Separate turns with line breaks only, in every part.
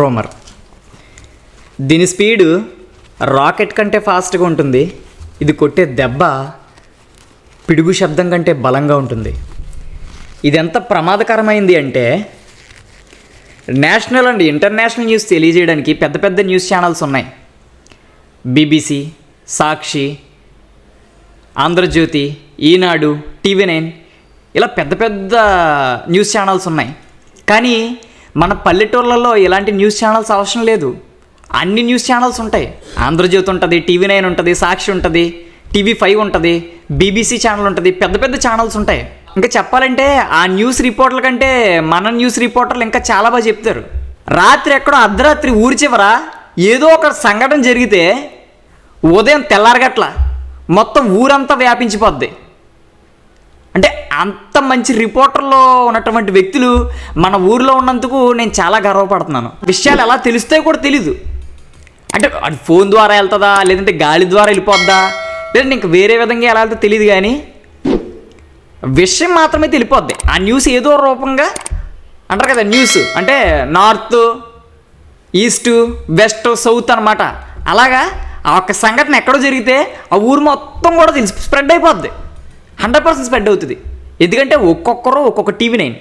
రోమర్. దీని speed rocket కంటే ఫాస్ట్గా ఉంటుంది. ఇది కొట్టే దెబ్బ పిడుగు శబ్దం కంటే బలంగా ఉంటుంది. ఇది ఎంత ప్రమాదకరమైంది అంటే నేషనల్ అండ్ ఇంటర్నేషనల్ న్యూస్ తెలియజేయడానికి పెద్ద పెద్ద న్యూస్ ఛానల్స్ ఉన్నాయి. బీబీసీ సాక్షి ఆంధ్రజ్యోతి ఈనాడు టీవీ నైన్ ఇలా పెద్ద పెద్ద న్యూస్ ఛానల్స్ ఉన్నాయి. కానీ మన పల్లెటూర్లలో ఇలాంటి న్యూస్ ఛానల్స్ అవసరం లేదు. అన్ని న్యూస్ ఛానల్స్ ఉంటాయి. ఆంధ్రజ్యోతి ఉంటుంది టీవీ నైన్ ఉంటుంది సాక్షి ఉంటుంది టీవీ ఫైవ్ ఉంటుంది బీబీసీ ఛానల్ ఉంటుంది పెద్ద పెద్ద ఛానల్స్ ఉంటాయి. ఇంకా చెప్పాలంటే ఆ న్యూస్ రిపోర్టర్ల కంటే మన న్యూస్ రిపోర్టర్లు ఇంకా చాలా బాగా చెప్తారు. రాత్రి ఎక్కడో అర్ధరాత్రి ఊరి చివర ఏదో ఒక సంఘటన జరిగితే ఉదయం తెల్లారగట్ల మొత్తం ఊరంతా వ్యాపించిపోద్ది. అంత మంచి రిపోర్టర్లో ఉన్నటువంటి వ్యక్తులు మన ఊరిలో ఉన్నందుకు నేను చాలా గర్వపడుతున్నాను. విషయాలు ఎలా తెలుస్తాయో కూడా తెలీదు. అంటే అది ఫోన్ ద్వారా వెళ్తుందా? లేదంటే గాలి ద్వారా వెళ్ళిపోద్దా? లేదంటే ఇంక వేరే విధంగా ఎలా వెళ్తుందో తెలియదు కానీ విషయం మాత్రమే తెలిపోద్ది. ఆ న్యూస్ ఏదో రూపంగా అంటారు కదా న్యూస్. అంటే నార్త్ ఈస్ట్ వెస్ట్ సౌత్ అనమాట అలాగా ఆ ఒక్క సంఘటన ఎక్కడో జరిగితే ఆ ఊరు మొత్తం కూడా తెలిసి స్ప్రెడ్ అయిపోద్ది. హండ్రెడ్ పర్సెంట్ స్ప్రెడ్ అవుతుంది. ఎందుకంటే ఒక్కొక్కరు ఒక్కొక్క టీవీ నైన్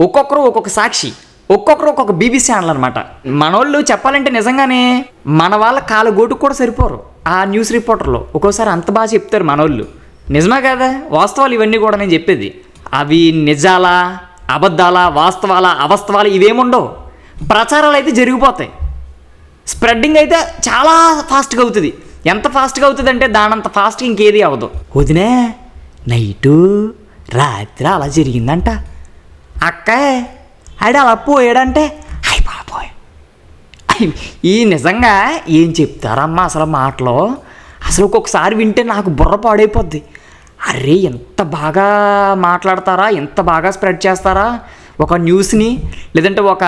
ఒక్కొక్కరు ఒక్కొక్క సాక్షి ఒక్కొక్కరు ఒక్కొక్క బీబీసీ ఛానల్ అనమాట మనోళ్ళు చెప్పాలంటే నిజంగానే మన వాళ్ళ కాలు గోటుకు కూడా సరిపోరు. ఆ న్యూస్ రిపోర్టర్లు ఒక్కోసారి అంత బాగా చెప్తారు మనోళ్ళు. నిజమే కదా? వాస్తవాలు ఇవన్నీ కూడా నేను చెప్పేది. అవి నిజాలా అబద్ధాల వాస్తవాల అవస్తవాలు ఇవేముండవు. ప్రచారాలు అయితే జరిగిపోతాయి. స్ప్రెడ్డింగ్ అయితే చాలా ఫాస్ట్గా అవుతుంది. ఎంత ఫాస్ట్గా అవుతుంది అంటే దానంత ఫాస్ట్గా ఇంకేది అవ్వదు. వదినే నైటు రాత్రి అలా జరిగిందంట. అక్క ఆడు అలా పోయాడంటే? అయి బాబోయ్. అయ్, ఈ నిజంగా ఏం చెప్తారమ్మా అసలు మాటలో? అసలు ఒక్కొక్కసారి వింటే నాకు బుర్ర పాడైపోద్ది. అరే ఎంత బాగా మాట్లాడతారా? ఎంత బాగా స్ప్రెడ్ చేస్తారా? ఒక న్యూస్ని లేదంటే ఒక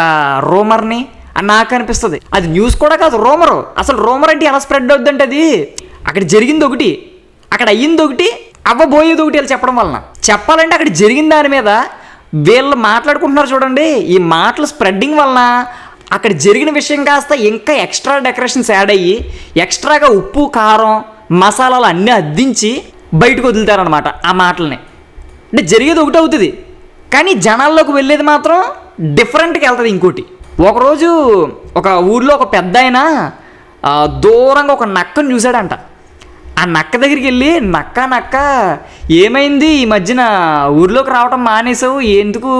రూమర్ని అని నాకు అనిపిస్తుంది. అది న్యూస్ కూడా కాదు రూమరు. అసలు రూమర్ అంటే ఎలా స్ప్రెడ్ అవుద్దంటే అది? అక్కడ జరిగింది ఒకటి. అక్కడ అయ్యింది ఒకటి. అవ్వబోయేది ఒకటి వీళ్ళు చెప్పడం వలన. చెప్పాలంటే అక్కడ జరిగిన దాని మీద వీళ్ళు మాట్లాడుకుంటున్నారు చూడండి. ఈ మాటలు స్ప్రెడ్డింగ్ వలన అక్కడ జరిగిన విషయం కాస్త ఇంకా ఎక్స్ట్రా డెకరేషన్స్ యాడ్ అయ్యి ఎక్స్ట్రాగా ఉప్పు కారం మసాలాలు అన్నీ అద్దించి బయటకు వదులుతారనమాట ఆ మాటలని. అంటే జరిగేది ఒకటి అవుతుంది. కానీ జనాల్లోకి వెళ్ళేది మాత్రం డిఫరెంట్కి వెళ్తుంది ఇంకోటి. ఒకరోజు ఒక ఊర్లో ఒక పెద్ద ఆయన దూరంగా ఒక నక్కను చూశాడంట. ఆ నక్క దగ్గరికి వెళ్ళి నక్క నక్క ఏమైంది? ఈ మధ్యన ఊర్లోకి రావటం మానేసావు ఎందుకు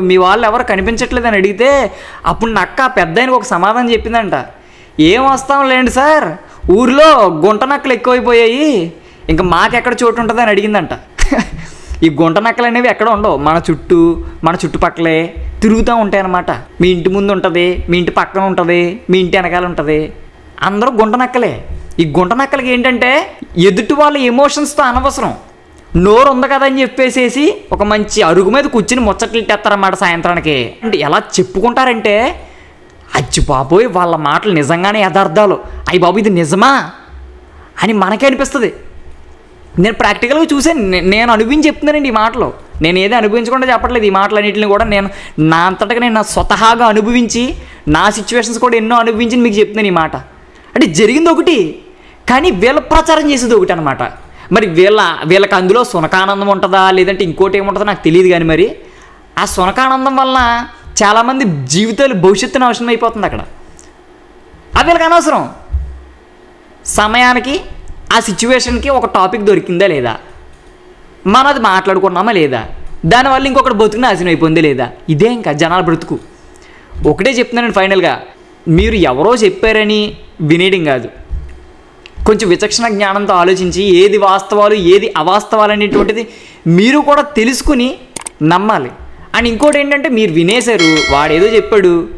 మీ వాళ్ళు ఎవరు కనిపించట్లేదు? అని అడిగితే అప్పుడు నక్క పెద్ద ఆయనకు ఒక సమాధానం చెప్పిందంట. ఏం వస్తాం లేండి సార్? ఊర్లో గుంట నక్కలు ఎక్కువైపోయాయి. ఇంకా మాకెక్కడ చోటు ఉంటుంది? అని అడిగిందంట. ఈ గుంట నక్కలు అనేవి ఎక్కడ ఉండవు. మన చుట్టూ మన చుట్టుపక్కలే తిరుగుతూ ఉంటాయి అన్నమాట మీ ఇంటి ముందు ఉంటుంది మీ ఇంటి పక్కన ఉంటుంది మీ ఇంటి వెనకాల ఉంటుంది. అందరూ గుంట నక్కలే. ఈ గుంట నక్కలకి ఏంటంటే ఎదుటి వాళ్ళ ఎమోషన్స్తో అనవసరం. నోరు ఉంది కదా అని చెప్పేసేసి ఒక మంచి అరుగు మీద కూర్చుని ముచ్చట్లు ఇట్టేస్తారన్నమాట సాయంత్రానికి. అంటే ఎలా చెప్పుకుంటారంటే అచ్చి బాబోయ్ వాళ్ళ మాటలు నిజంగానే యథార్థాలు. అయ్యి బాబు ఇది నిజమా? అని మనకే అనిపిస్తుంది. నేను ప్రాక్టికల్గా చూసాను నేను అనుభవించి చెప్తున్నానండి ఈ మాటలు. నేను ఏదో అనుభవించకుండా చెప్పట్లేదు. ఈ మాటలన్నింటిని కూడా నేను నా అంతటగా నేను నా స్వతహాగా అనుభవించి నా సిచ్యువేషన్స్ కూడా ఎన్నో అనుభవించి మీకు చెప్తున్నాను ఈ మాట. అంటే జరిగింది ఒకటి కానీ వీళ్ళ ప్రచారం చేసేది ఒకటి అనమాట మరి వీళ్ళ వీళ్ళకి అందులో సునకానందం ఉంటుందా లేదంటే ఇంకోటి ఏముంటుందో నాకు తెలియదు కానీ మరి ఆ సునకానందం వలన చాలామంది జీవితాలు భవిష్యత్తున అవసరం అయిపోతుంది అక్కడ. అది వీళ్ళకి అనవసరం. సమయానికి ఆ సిచ్యువేషన్కి ఒక టాపిక్ దొరికిందా లేదా? మనం అది మాట్లాడుకున్నామా లేదా? దానివల్ల ఇంకొకటి బతుకు నాశనం అయిపోయింది లేదా? ఇదే ఇంకా జనాల బ్రతుకు. ఒకటే చెప్తున్నాను ఫైనల్గా. మీరు ఎవరో చెప్పారని వినేయడం కాదు. కొంచెం విచక్షణ జ్ఞానంతో ఆలోచించి ఏది వాస్తవాలు ఏది అవాస్తవాలు అనేటువంటిది మీరు కూడా తెలుసుకుని నమ్మాలి. అండ్ ఇంకోటి ఏంటంటే మీరు వినేశారు వాడేదో చెప్పాడు.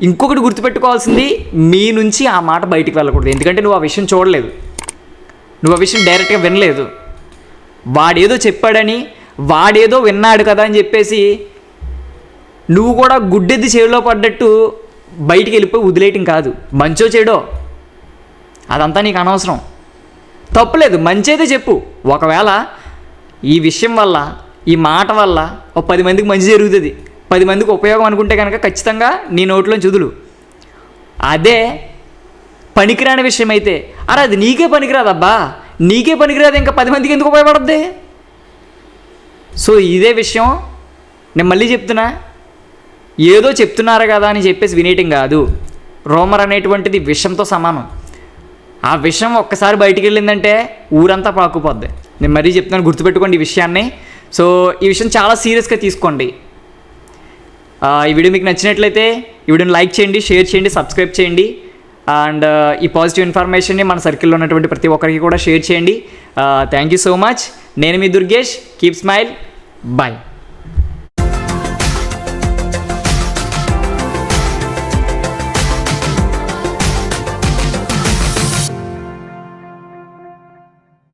ఇంకొకటి గుర్తుపెట్టుకోవాల్సింది మీ నుంచి ఆ మాట బయటికి వెళ్ళకూడదు. ఎందుకంటే నువ్వు ఆ విషయం చూడలేదు. నువ్వు ఆ విషయం డైరెక్ట్గా వినలేదు. వాడేదో చెప్పాడని వాడేదో విన్నాడు కదా అని చెప్పేసి నువ్వు కూడా గుడ్డెద్ది చేవిలో పడ్డట్టు బయటికి వెళ్ళిపోయి వదిలేయటం కాదు. మంచో చెడో? అదంతా నీకు అనవసరం. తప్పులేదు మంచిదే చెప్పు. ఒకవేళ ఈ విషయం వల్ల ఈ మాట వల్ల ఒక పది మందికి మంచి జరుగుతుంది. పది మందికి ఉపయోగం అనుకుంటే కనుక ఖచ్చితంగా నీ నోట్లో చుదులు అదే పనికిరాని విషయం అయితే అరే అది నీకే పనికిరాదబ్బా. నీకే పనికిరాదు ఇంకా పది మందికి ఎందుకు ఉపయోగపడద్ది? సో ఇదే విషయం నేను మళ్ళీ చెప్తున్నా. ఏదో చెప్తున్నారు కదా అని చెప్పేసి వినేయటం కాదు. రోమర్ అనేటువంటిది విషంతో సమానం. ఆ విషయం ఒక్కసారి బయటికి వెళ్ళిందంటే ఊరంతా పాకుపోద్ది. నేను మరీ చెప్తున్నాను గుర్తుపెట్టుకోండి ఈ విషయాన్ని. సో ఈ విషయం చాలా సీరియస్గా తీసుకోండి. ఈ వీడియో మీకు నచ్చినట్లయితే ఈ వీడియోని లైక్ చేయండి షేర్ చేయండి సబ్స్క్రైబ్ చేయండి. అండ్ ఈ పాజిటివ్ ఇన్ఫర్మేషన్ని మన సర్కిల్లో ఉన్నటువంటి ప్రతి ఒక్కరికి కూడా షేర్ చేయండి. Thank you so much. నేను మీ దుర్గేష్. Keep smile. బాయ్